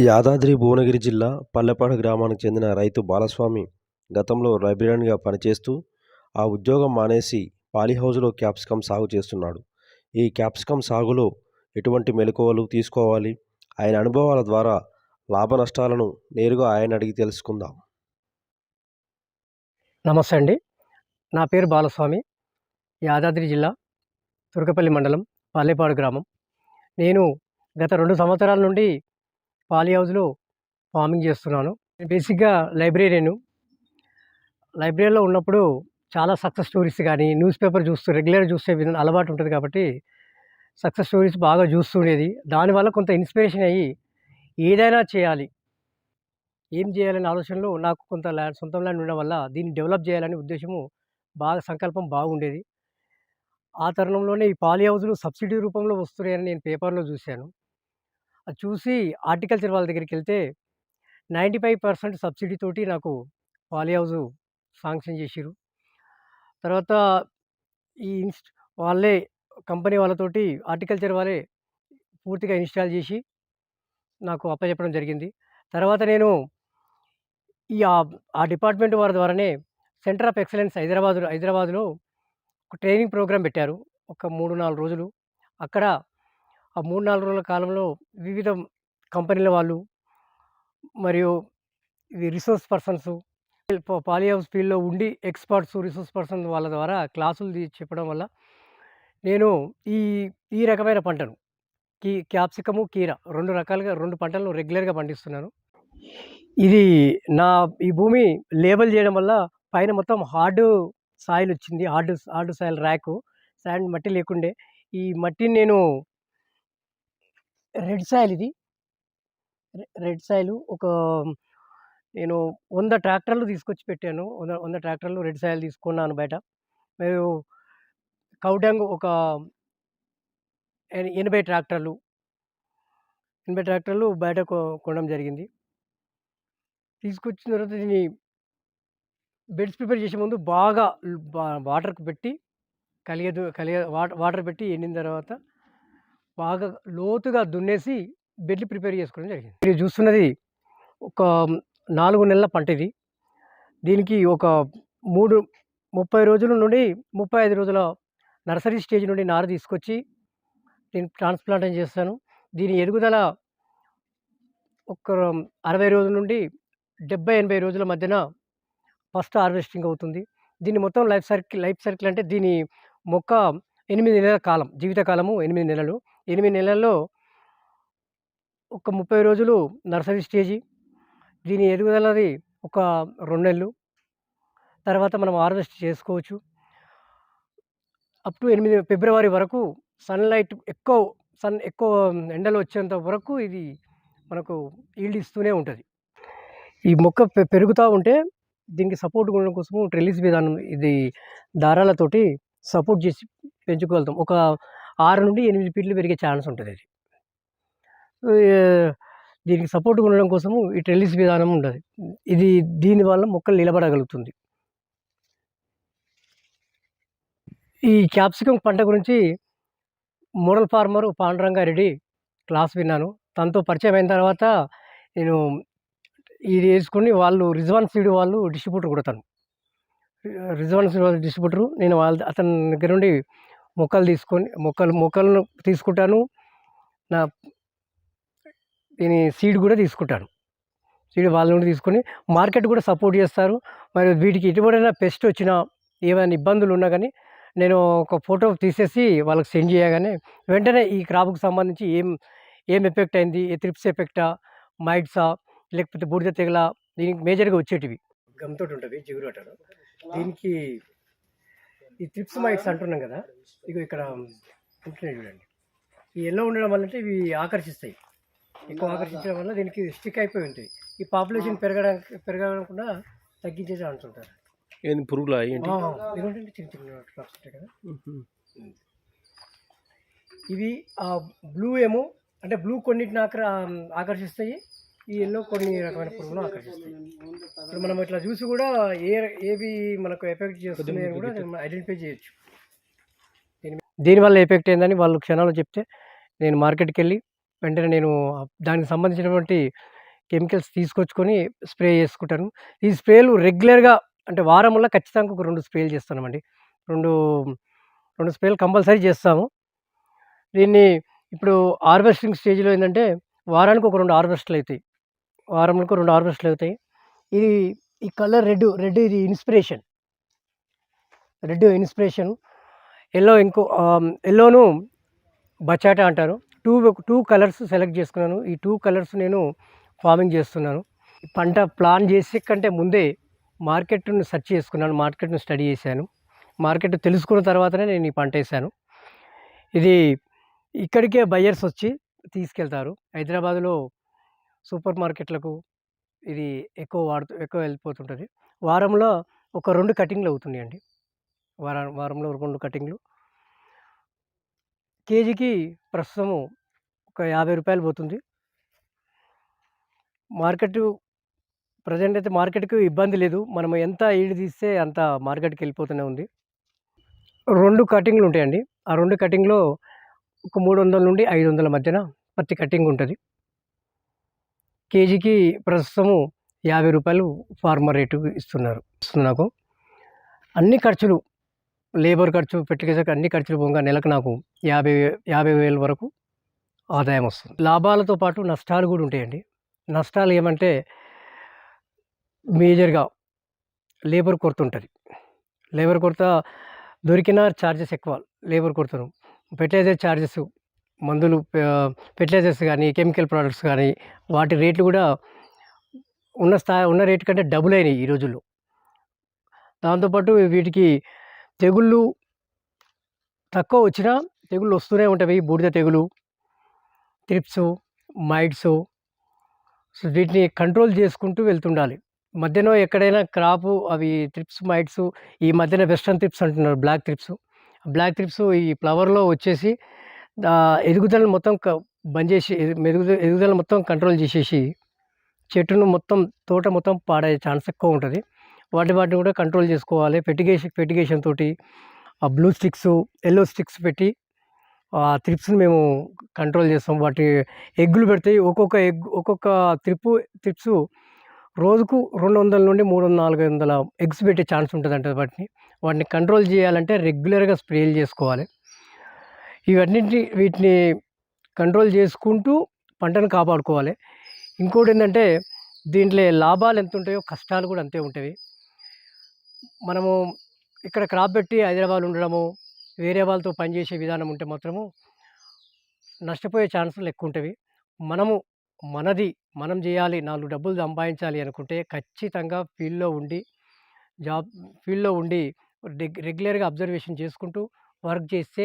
యాదాద్రి భువనగిరి జిల్లా పల్లెపాడు గ్రామానికి చెందిన రైతు బాలస్వామి గతంలో లైబ్రేరియన్గా పనిచేస్తూ ఆ ఉద్యోగం మానేసి పాలీహౌజ్లో క్యాప్సికమ్ సాగు చేస్తున్నాడు. ఈ క్యాప్సికమ్ సాగులో ఎటువంటి మెలకువలు తీసుకోవాలి? ఆయన అనుభవాల ద్వారా లాభ నష్టాలను నేరుగా ఆయన అడిగి తెలుసుకుందాం. నమస్తే అండి. నా పేరు బాలస్వామి. యాదాద్రి జిల్లా తురకపల్లి మండలం పల్లెపాడు గ్రామం. నేను గత రెండు సంవత్సరాల నుండి పాలీ హౌస్లో ఫార్మింగ్ చేస్తున్నాను. నేను బేసిక్గా లైబ్రేరియను. లైబ్రరీలో ఉన్నప్పుడు చాలా సక్సెస్ స్టోరీస్ కానీ న్యూస్ పేపర్ చూస్తూ రెగ్యులర్ చూసే విధానం అలవాటు ఉంటుంది కాబట్టి సక్సెస్ స్టోరీస్ బాగా చూస్తుండేది దానివల్ల కొంత ఇన్స్పిరేషన్ అయ్యి ఏదైనా చేయాలి. ఏం చేయాలనే ఆలోచనలో నాకు కొంత ల్యాండ్ సొంతం ల్యాండ్ ఉండడం వల్ల దీన్ని డెవలప్ చేయాలనే ఉద్దేశము బాగా సంకల్పం బాగుండేది. ఆ తరుణంలోనే ఈ పాలీ హౌస్లు సబ్సిడీ రూపంలో వస్తున్నాయని నేను పేపర్లో చూశాను. అది చూసి హార్టికల్చర్ వాళ్ళ దగ్గరికి వెళ్తే నైంటీ ఫైవ్ పర్సెంట్ సబ్సిడీ తోటి నాకు పాలీ హౌస్ శాంక్షన్ చేసిరు తర్వాత ఈ ఇన్స్ట్ వాళ్ళే కంపెనీ వాళ్ళతోటి హార్టికల్చర్ వాళ్ళే పూర్తిగా ఇన్స్టాల్ చేసి నాకు అప్పచెప్పడం జరిగింది. తర్వాత నేను ఈ ఆ- డిపార్ట్మెంట్ వారి ద్వారానే సెంటర్ ఆఫ్ ఎక్సలెన్స్ హైదరాబాద్ హైదరాబాద్లో ఒక ట్రైనింగ్ ప్రోగ్రాం పెట్టారు. ఒక మూడు నాలుగు రోజులు. అక్కడ ఆ మూడు నాలుగు రోజుల కాలంలో వివిధ కంపెనీల వాళ్ళు మరియు ఇది రిసోర్స్ పర్సన్స్ పాలీ హౌస్ ఫీల్డ్లో ఉండి ఎక్స్పర్ట్స్ రిసోర్స్ పర్సన్ వాళ్ళ ద్వారా క్లాసులు చెప్పడం వల్ల నేను ఈ ఈ రకమైన పంటను కీ క్యాప్సికము కీర రెండు రకాలుగా రెండు పంటలను రెగ్యులర్గా పండిస్తున్నాను. ఇది నా ఈ భూమి లేబుల్ చేయడం వల్ల పైన మొత్తం హార్డ్ సాయిల్ వచ్చింది. హార్డ్ హార్డ్ సాయిల్ ర్యాకు శాండ్ మట్టి లేకుండే. ఈ మట్టిని నేను రెడ్ సాయిల్ ఇది. రెడ్ సాయిల్ ఒక నేను వంద ట్రాక్టర్లు తీసుకొచ్చి పెట్టాను. వంద వంద ట్రాక్టర్లు రెడ్ సాయిల్ తీసుకున్నాను బయట. మరియు కౌడంగ్ ఒక ఎనభై ట్రాక్టర్లు ఎనభై ట్రాక్టర్లు బయట కొనడం జరిగింది. తీసుకొచ్చిన తర్వాత దీన్ని బెడ్స్ ప్రిపేర్ చేసే ముందు బాగా వాటర్కి పెట్టి కలిగదు కలిగ వాటర్ వాటర్ పెట్టి ఎండిన తర్వాత బాగా లోతుగా దున్నేసి బెడ్లు ప్రిపేర్ చేసుకోవడం జరిగింది. మీరు చూస్తున్నది ఒక నాలుగు నెలల పంట ఇది. దీనికి ఒక మూడు ముప్పై రోజుల నుండి ముప్పై ఐదు రోజుల నర్సరీ స్టేజ్ నుండి నారు తీసుకొచ్చి నేను ట్రాన్స్ప్లాంటేషన్ చేస్తాను. దీని ఎదుగుదల ఒక అరవై రోజుల నుండి డెబ్బై ఎనభై రోజుల మధ్యన ఫస్ట్ హార్వెస్టింగ్ అవుతుంది. దీన్ని మొత్తం లైఫ్ సర్కిల్ లైఫ్ సర్కిల్ అంటే దీని మొక్క ఎనిమిది నెలల కాలం జీవితకాలము ఎనిమిది నెలలు. ఎనిమిది నెలల్లో ఒక ముప్పై రోజులు నర్సరీ స్టేజీ దీని ఎదుగుదలది ఒక రెండు నెలలు. తర్వాత మనం హార్వెస్ట్ చేసుకోవచ్చు. అప్ టు ఎనిమిది ఫిబ్రవరి వరకు సన్లైట్ ఎక్కువ సన్ ఎక్కువ ఎండలు వచ్చేంత వరకు ఇది మనకు ఈల్డ్ ఇస్తూనే ఉంటుంది. ఈ మొక్క పెరుగుతూ ఉంటే దీనికి సపోర్ట్ ఉండడం కోసము ట్రెలిస్ విధానం ఇది దారాలతోటి సపోర్ట్ చేసి పెంచుకోగలుగుతాం. ఒక ఆరు నుండి ఎనిమిది ఫీట్లు పెరిగే ఛాన్స్ ఉంటుంది అది. దీనికి సపోర్ట్గా ఉండడం కోసము ఈ ట్రెల్లిస్ విధానం ఉంటుంది ఇది దీనివల్ల మొక్కలు నిలబడగలుగుతుంది. ఈ క్యాప్సికం పంట గురించి మోడల్ ఫార్మర్ పాండురంగారెడ్డి క్లాస్ విన్నాను. తనతో పరిచయం అయిన తర్వాత నేను ఇది వేసుకుని వాళ్ళు రిజ్వాన్ సీడ్ వాళ్ళు డిస్ట్రిబ్యూటర్ కొడతాను రిజ్వాన్ సీడ్ వాళ్ళు డిస్ట్రిబ్యూటరు. నేను వాళ్ళ అతని దగ్గర నుండి మొక్కలు తీసుకొని మొక్కలు మొక్కలను తీసుకుంటాను. నా దీని సీడ్ కూడా తీసుకుంటాను. సీడ్ వాళ్ళ నుండి తీసుకొని మార్కెట్ కూడా సపోర్ట్ చేస్తారు. మరి వీటికి ఎటువంటి పెస్ట్ వచ్చినా ఏమైనా ఇబ్బందులు ఉన్నా కానీ నేను ఒక ఫోటో తీసేసి వాళ్ళకి సెండ్ చేయగానే వెంటనే ఈ క్రాప్కి సంబంధించి ఏం ఏం ఎఫెక్ట్ అయింది ఏ త్రిప్స్ ఎఫెక్టా మైట్సా లేకపోతే బూడిద తెగల దీనికి మేజర్గా వచ్చేటివి. గమ్తోటి ఉంటుంది జిగురు అంటారు. దీనికి ఈ త్రిప్స్ మైట్స్ అంటున్నాం కదా. ఇక ఇక్కడ ఉంటున్నాయి చూడండి. ఈ ఎల్లో ఉండడం వల్ల అంటే ఇవి ఆకర్షిస్తాయి. ఎక్కువ ఆకర్షించడం వల్ల దీనికి స్టిక్ అయిపోయి ఉంటాయి. ఈ పాపులేషన్ పెరగడానికి పెరగకుండా తగ్గించే ఛాన్స్ ఉంటుంది ఏంది పురుగులా ఏంటి? చిన్న చిన్న crops ఉంటాయి కదా. ఇవి ఆ బ్లూ ఏమో అంటే బ్లూ కొన్నిటిని ఆకర ఆకర్షిస్తాయి. ఈ ఎల్లో కొన్ని రకమైన పురుగులు ఆకర్షిస్తాయి ఇప్పుడు మనం ఇట్లా చూసి కూడా ఏ ఏవి మనకు ఎఫెక్ట్ అని కూడా ఐడెంటిఫై చేయొచ్చు. దీని దీనివల్ల ఎఫెక్ట్ ఏందని వాళ్ళు క్షణాలు చెప్తే నేను మార్కెట్కి వెళ్ళి వెంటనే నేను దానికి సంబంధించినటువంటి కెమికల్స్ తీసుకొచ్చుకొని స్ప్రే చేసుకుంటాను. ఈ స్ప్రేలు రెగ్యులర్గా అంటే వారంలో ఖచ్చితంగా ఒక రెండు స్ప్రేలు చేస్తున్నామండి రెండు రెండు స్ప్రేలు కంపల్సరీ చేస్తాము. దీన్ని ఇప్పుడు హార్వెస్టింగ్ స్టేజ్లో ఏంటంటే వారానికి ఒక రెండు హార్వెస్ట్లు అవుతాయి. వారంలో రెండు హార్వెస్ట్లు అవుతాయి ఇది ఈ కలర్ రెడ్ రెడ్ ఇది ఇన్స్పిరేషన్. Red inspiration. ఎల్లో ఇంకో ఎల్లోను బచాటా అంటారు. టూ టూ కలర్స్ సెలెక్ట్ చేసుకున్నాను. ఈ టూ కలర్స్ నేను ఫార్మింగ్ చేస్తున్నాను. పంట ప్లాన్ చేసే కంటే ముందే మార్కెట్ను సెర్చ్ చేసుకున్నాను మార్కెట్ను స్టడీ చేశాను. మార్కెట్ తెలుసుకున్న తర్వాతనే నేను ఈ పంట వేసాను ఇది ఇక్కడికే బయ్యర్స్ వచ్చి తీసుకెళ్తారు. హైదరాబాద్లో సూపర్ మార్కెట్లకు ఇది ఎక్కువ వాడుతూ ఎక్కువ వెళ్ళిపోతుంటుంది. వారంలో ఒక రెండు కటింగ్లు అవుతున్నాయండి. వారం వారంలో రెండు కటింగ్లు. కేజీకి ప్రస్తుతము ఒక యాభై రూపాయలు పోతుంది. మార్కెట్ ప్రజెంట్ అయితే మార్కెట్కి ఇబ్బంది లేదు. మనం ఎంత ఈడి తీస్తే అంత మార్కెట్కి వెళ్ళిపోతూనే ఉంది. రెండు కటింగ్లు ఉంటాయండి. ఆ రెండు కటింగ్లో ఒక మూడు వందల నుండి ఐదు వందల మధ్యన ప్రతి కటింగ్ ఉంటుంది. కేజీకి ప్రస్తుతము యాభై రూపాయలు ఫార్మర్ రేటు ఇస్తున్నారు. ఇస్తుంది నాకు. అన్ని ఖర్చులు లేబర్ ఖర్చు పెట్టుకేసాక అన్ని ఖర్చులు పోగా నెలకు నాకు యాభై యాభై వేల వరకు ఆదాయం వస్తుంది. లాభాలతో పాటు నష్టాలు కూడా ఉంటాయండి. నష్టాలు ఏమంటే మేజర్గా లేబర్ కొరత ఉంటుంది. లేబర్ కొరత దొరికిన ఛార్జెస్ ఎక్కువ. లేబర్ కొరతను. ఫెర్టిలైజర్ ఛార్జెస్ మందులు ఫెర్టిలైజర్స్ కానీ కెమికల్ ప్రోడక్ట్స్ కానీ వాటి రేట్లు కూడా ఉన్న స్థాయి ఉన్న రేటు కంటే డబుల్ అయినాయి ఈ రోజుల్లో. దాంతోపాటు వీటికి తెగుళ్ళు తక్కువ వచ్చినా తెగుళ్ళు వస్తూనే ఉంటాయి. బూడిద తెగులు త్రిప్స్ మైట్స్ సో వీటిని కంట్రోల్ చేసుకుంటూ వెళ్తుండాలి. మధ్యలో ఎక్కడైనా క్రాపు అవి త్రిప్స్ మైట్స్ ఈ మధ్యన వెస్ట్రన్ త్రిప్స్ అంటున్నారు బ్లాక్ త్రిప్స్. బ్లాక్ త్రిప్స్ ఈ ఫ్లవర్లో వచ్చేసి ఎదుగుదలను మొత్తం క- బంద్ చేసి మెరుగుదల ఎదుగుదల మొత్తం కంట్రోల్ చేసేసి చెట్టును మొత్తం తోట మొత్తం పాడే ఛాన్స్ ఎక్కువ ఉంటుంది. వాటి వాటిని కూడా కంట్రోల్ చేసుకోవాలి. ఫెటిగేషన్ ఫెటిగేషన్ తోటి ఆ బ్లూ స్టిక్స్ ఎల్లో స్టిక్స్ పెట్టి ఆ త్రిప్స్ని మేము కంట్రోల్ చేస్తాం. వాటి ఎగ్గులు పెడతాయి. ఒక్కొక్క ఎగ్ ఒక్కొక్క త్రిప్పు త్రిప్స్ రోజుకు రెండు వందల నుండి మూడు వందల నాలుగు వందల ఎగ్స్ పెట్టే ఛాన్స్ ఉంటుందంట వాటిని. వాటిని కంట్రోల్ చేయాలంటే రెగ్యులర్గా స్ప్రేలు చేసుకోవాలి. ఇవన్నింటి వీటిని కంట్రోల్ చేసుకుంటూ పంటను కాపాడుకోవాలి. ఇంకోటి ఏంటంటే దీంట్లో లాభాలు ఎంత ఉంటాయో కష్టాలు కూడా అంతే ఉంటాయి. మనము ఇక్కడ క్రాప్ పెట్టి హైదరాబాద్ ఉండడము వేరే వాళ్ళతో పనిచేసే విధానం ఉంటే మాత్రము నష్టపోయే ఛాన్సులు ఎక్కువ ఉంటాయి మనము మనది మనం చేయాలి నాలుగు డబ్బులు సంపాదించాలి అనుకుంటే ఖచ్చితంగా ఫీల్డ్లో ఉండి జాబ్ ఫీల్డ్లో ఉండి రెగ్యులర్గా అబ్జర్వేషన్ చేసుకుంటూ వర్క్ చేస్తే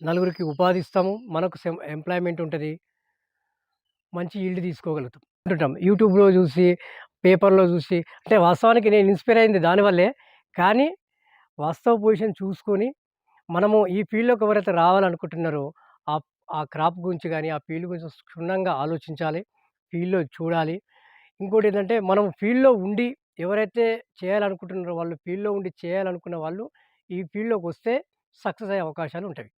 నలుగురికి ఉపాధి ఇస్తాము. మనకు సెమ్ ఎంప్లాయ్మెంట్ ఉంటుంది. మంచి ఈల్డ్ తీసుకోగలుగుతాం. అంటుంటాం. యూట్యూబ్లో చూసి పేపర్లో చూసి అంటే వాస్తవానికి నేను ఇన్స్పైర్ అయింది దానివల్లే కానీ వాస్తవ పొజిషన్ చూసుకొని మనము ఈ ఫీల్డ్లోకి ఎవరైతే రావాలనుకుంటున్నారో ఆ ఆ క్రాప్ గురించి కానీ ఆ ఫీల్డ్ గురించి క్షుణ్ణంగా ఆలోచించాలి. ఫీల్డ్లో చూడాలి. ఇంకోటి ఏంటంటే మనం ఫీల్డ్లో ఉండి ఎవరైతే చేయాలనుకుంటున్నారో వాళ్ళు ఫీల్డ్లో ఉండి చేయాలనుకున్న వాళ్ళు ఈ ఫీల్డ్లోకి వస్తే సక్సెస్ అయ్యే అవకాశాలు ఉంటాయి.